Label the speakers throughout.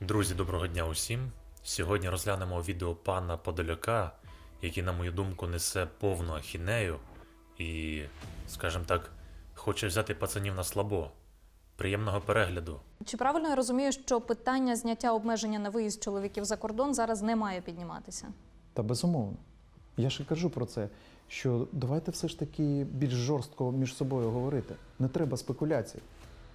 Speaker 1: Друзі, доброго дня усім. Сьогодні розглянемо відео пана Подоляка, який, на мою думку, несе повну ахінею і, скажімо так, хоче взяти пацанів на слабо. Приємного перегляду.
Speaker 2: Чи правильно я розумію, що питання зняття обмеження на виїзд чоловіків за кордон зараз не має підніматися?
Speaker 3: Та безумовно. Я і кажу про це, що давайте все ж таки більш жорстко між собою говорити. Не треба спекуляцій.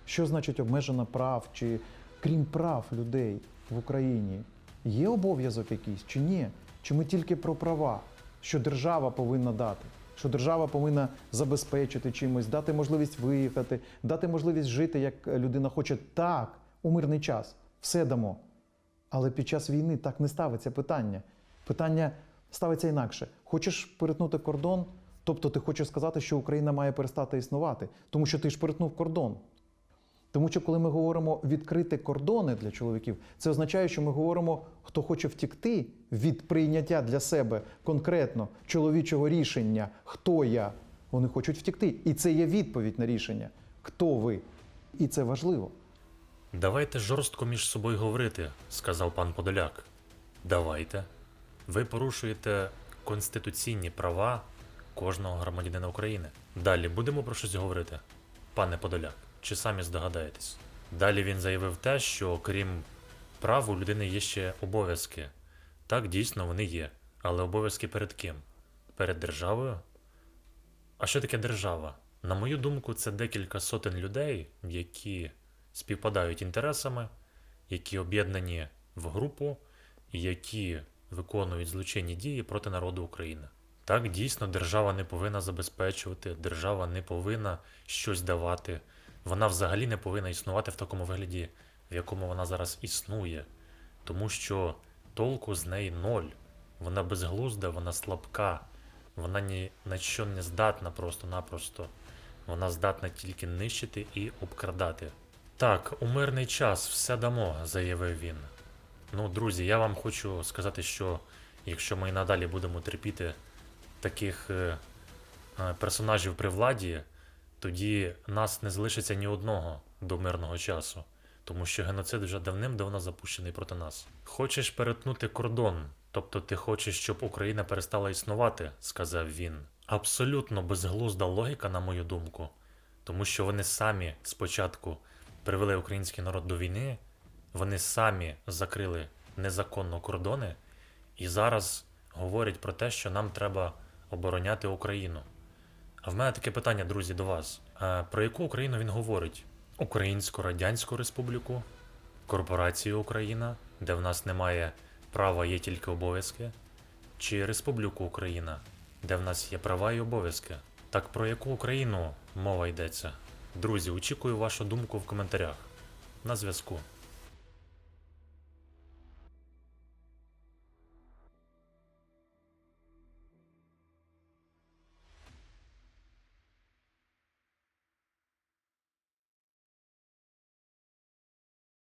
Speaker 3: Що значить обмежена прав, чи крім прав людей в Україні, є обов'язок якийсь чи ні? Чи ми тільки про права, що держава повинна дати? Що держава повинна забезпечити чимось, дати можливість виїхати, дати можливість жити, як людина хоче. Так, у мирний час, все дамо. Але під час війни так не ставиться питання. Питання ставиться інакше. Хочеш перетнути кордон, тобто ти хочеш сказати, що Україна має перестати існувати, тому що ти ж перетнув кордон. Тому що коли ми говоримо відкрити кордони для чоловіків, це означає, що ми говоримо, хто хоче втікти від прийняття для себе конкретно чоловічого рішення, хто я. Вони хочуть втікти. І це є відповідь на рішення, хто ви. І це важливо.
Speaker 1: Давайте жорстко між собою говорити, сказав пан Подоляк. Давайте. Ви порушуєте конституційні права кожного громадянина України. Далі будемо про щось говорити, пане Подоляк, чи самі здогадаєтесь? Далі він заявив те, що крім прав у людини є ще обов'язки. Так, дійсно, вони є. Але обов'язки перед ким? Перед державою? А що таке держава? На мою думку, це декілька сотень людей, які співпадають інтересами, які об'єднані в групу які виконують злочинні дії проти народу України. Так, дійсно, держава не повинна забезпечувати, держава не повинна щось давати. Вона взагалі не повинна існувати в такому вигляді, в якому вона зараз існує, тому що толку з неї ноль. Вона безглузда, вона слабка, вона ні на що не здатна просто-напросто. Вона здатна тільки нищити і обкрадати. Так, у мирний час все дамо, заявив він. Ну, друзі, я вам хочу сказати, що якщо ми і надалі будемо терпіти таких е, е, персонажів при владі, тоді нас не залишиться ні одного до мирного часу, тому що геноцид вже давним-давно запущений проти нас. Хочеш перетнути кордон, тобто ти хочеш, щоб Україна перестала існувати, сказав він. Абсолютно безглузда логіка, на мою думку, тому що вони самі спочатку привели український народ до війни, вони самі закрили незаконно кордони і зараз говорять про те, що нам треба обороняти Україну. А в мене таке питання, друзі, до вас. А про яку Україну він говорить? Українську Радянську Республіку, Корпорацію Україна, де в нас немає права, є тільки обов'язки, чи Республіку Україна, де в нас є права і обов'язки? Так про яку Україну мова йдеться? Друзі, очікую вашу думку в коментарях. На зв'язку.